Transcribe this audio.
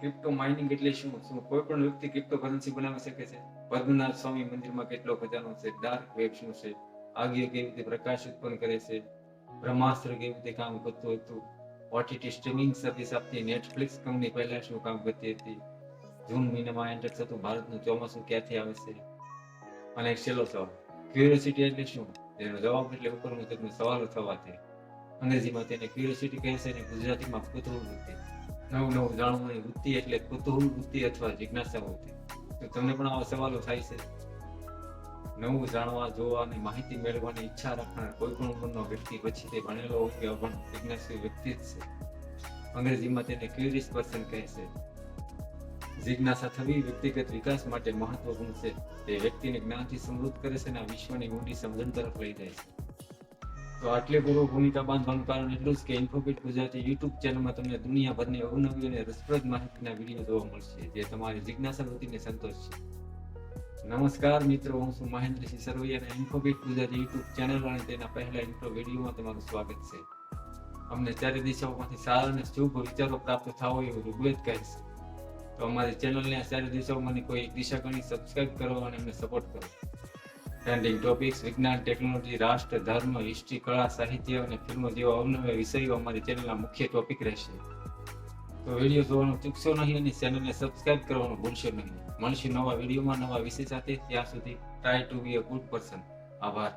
Crypto mining એટલે શું? શું કોઈ પણ વ્યક્તિ ક્રિપ્ટો કરન્સી બનાવી શકે છે? પદ્મનાથ સ્વામી મંદિરમાં કેટલો ખજાનો છે? ડાર્ક વેબ શું છે? આગ્ય કેવી રીતે પ્રકાશ ઉત્પન્ન કરે છે? બ્રહ્માસ્ત્ર કેવી રીતે કામ કરતું હતું? ઓટીટી સ્ટ્રીમિંગ સર્વિસ આપતી નેટફ્લિક્સ કંપની પહેલા શું કામ કરતી હતી? જૂન મહિનામાં એન્ટર થતું ભારતનું ચોમાસું ક્યાંથી આવે છે? અને છેલ્લો સવાલ ક્યુરિયોસિટી એટલે શું? તેનો જવાબ એટલે ઉપર મુજબનો સવાલો થવાથી અંગ્રેજીમાં તેને ક્યુરિયોસિટી કહે છે અને ગુજરાતીમાં કુતૂહલ વૃત્તિ નવું નવું જાણવાની વૃત્તિ એટલે કુતૂહલ વૃત્તિ અથવા જિજ્ઞાસા વૃત્તિ. તો તમને પણ આવા સવાલો થાય છે? નવું જાણવા, જોવાની, માહિતી મેળવવાની ઈચ્છા રાખનાર કોઈ પણ ઉંમરનો વ્યક્તિ પછી તે ભણેલો હોય કે અભણ જિજ્ઞાસુ વ્યક્તિ જ છે. અંગ્રેજીમાં તેને ક્યુરિયસ પર્સન કહે છે. જિજ્ઞાસા થવી વ્યક્તિગત વિકાસ માટે મહત્વપૂર્ણ છે. તે વ્યક્તિને જ્ઞાનથી સમૃદ્ધ કરે છે અને વિશ્વની ઊંડી સમજણ તરફ લઈ જાય છે. તો આટલી ગુરુ ભૂમિકા બાંધવાનું કારણ એટલું જ કે ઇન્ફોબિટ ગુજરાતી યુટ્યુબ ચેનલમાં તમને દુનિયાભરની અવનવી અને રસપ્રદ માહિતીના વીડિયો જોવા મળશે, જે તમારી જિજ્ઞાસા વૃત્તિને સંતોષશે. નમસ્કાર મિત્રો, હું છું મહેન્દ્રસિંહ સરવૈયા અને ઇન્ફોબિટ ગુજરાતી યુટ્યુબ ચેનલ અને તેના પહેલા ઇન્ટ્રો વિડીયોમાં તમારું સ્વાગત છે. અમને ચારે દિશાઓમાંથી સારા અને શુભ વિચારો પ્રાપ્ત થાવ એવું ઋગ્વેદ કહે છે. તો અમારી ચેનલને આ ચારે દિશાઓમાંની કોઈ એક દિશા ગણી સબસ્ક્રાઇબ કરો અને અમને સપોર્ટ કરો. ટ્રેન્ડિંગ ટોપિક્સ વિજ્ઞાન ટેકનોલોજી રાષ્ટ્ર, ધર્મ હિસ્ટ્રી કળા, સાહિત્ય અને ફિલ્મો જેવા અવનવા વિષયો અમારી ચેનલના મુખ્ય ટોપિક રહેશે. તો વીડિયો જોવાનું ચૂકશો નહીં અને ચેનલને સબસ્ક્રાઇબ કરવાનું ભૂલશો નહીં. મળશે નવા વિડીયોમાં નવા વિષય સાથે. ત્યાં સુધી try to be a good person આભાર.